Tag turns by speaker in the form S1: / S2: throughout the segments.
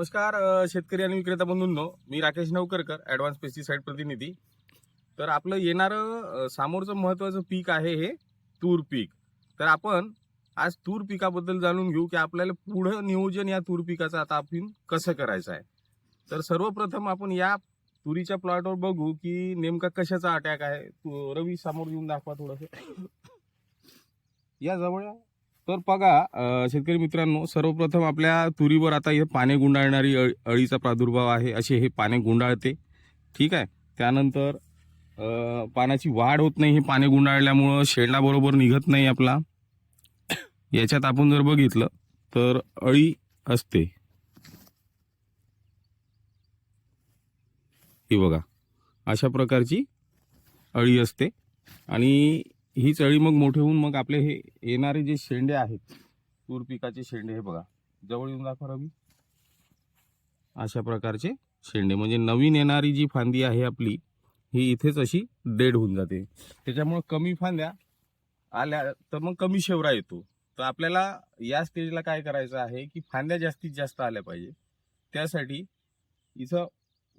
S1: नमस्कार शेतकरी आणि विक्रेता बंधूंनो. मी राकेश नवकरकर ॲडव्हान्स पेस्टिसाईड प्रतिनिधी. तर आपलं येणारं समोरचं महत्त्वाचं पीक आहे हे तूर पीक. तर आपण आज तूर पिकाबद्दल जाणून घेऊ की आपल्याला पुढं नियोजन या तूर पिकाचं आता आपण कसं करायचं आहे. तर सर्वप्रथम आपण या तुरीच्या प्लॉटवर बघू की नेमका कशाचा अटॅक आहे. तू- रवी समोर येऊन दाखवा थोडंसं. या जवळ तर बघा शेतकरी मित्रांनो सर्वप्रथम आपल्या तुरीवर आता हे पाने गुंडाळणारी अळ अळीचा प्रादुर्भाव आहे असे हे पाने गुंडाळते. ठीक आहे? त्यानंतर पानाची वाढ होत नाही हे पाने गुंडाळल्यामुळं शेणाबरोबर निघत नाही आपला. याच्यात आपण जर बघितलं तर अळी असते. ही बघा अशा प्रकारची अळी असते. आणि ही चळी मग मोठे होऊन मग आपले हे येणारे जे शेंडे आहेत तूर पिकाचे शेंडे हे बघा. जवळ येऊन दाखवा रवी. अशा प्रकारचे शेंडे. म्हणजे नवीन येणारी जी फांदी आहे आपली ही इथेच अशी डेड होऊन जाते. त्याच्यामुळं कमी फांद्या आल्या तर मग कमी शेवरा येतो. तर आपल्याला या स्टेजला काय करायचं आहे की फांद्या जास्तीत जास्त आल्या पाहिजे. त्यासाठी इथं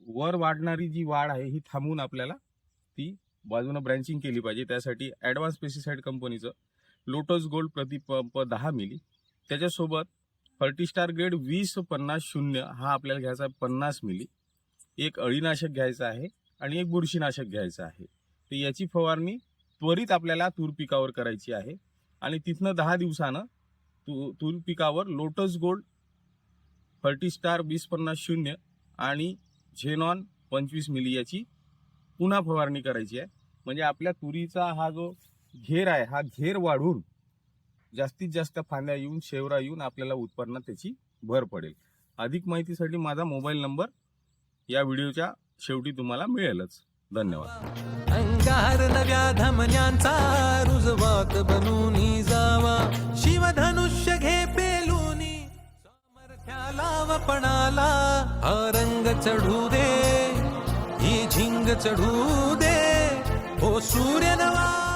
S1: वर वाढणारी जी वाढ आहे ही थांबवून आपल्याला ती बाजूनं ब्रँचिंग केली पाहिजे. त्यासाठी ॲडव्हान्स पेस्टिसाईड कंपनीचं लोटस गोल्ड प्रति पंप दहा मिली. त्याच्यासोबत फर्टिस्टार ग्रेड वीस पन्नास शून्य हा आपल्याला घ्यायचा आहे पन्नास मिली. एक अळीनाशक घ्यायचं आहे आणि एक बुरशीनाशक घ्यायचं आहे. तर याची फवारणी त्वरित आपल्याला तूर पिकावर करायची आहे. आणि तिथनं दहा दिवसानं तू तूर पिकावर लोटस गोल्ड फर्टिस्टार वीस पन्नास शून्य आणि झेनॉन पंचवीस मिली याची पुन्हा फवारणी करायची आहे. म्हणजे आपल्या तुरीचा हा जो घेर आहे हा घेर वाढून जास्तीत जास्त फांद्या येऊन शेवरा येऊन आपल्याला उत्पन्नात त्याची भर पडेल. अधिक माहितीसाठी माझा मोबाईल नंबर या व्हिडिओच्या शेवटी तुम्हाला मिळेलच. धन्यवाद.
S2: अंगार नव्या धमन्यांचा रुजवात बनूनी जावा. शिवधनुष्य घे पेलूनी. सामर्थ्याला वपणाला हा रंग चढू दे. झिंग चढू दे. ओ सूर्य नवा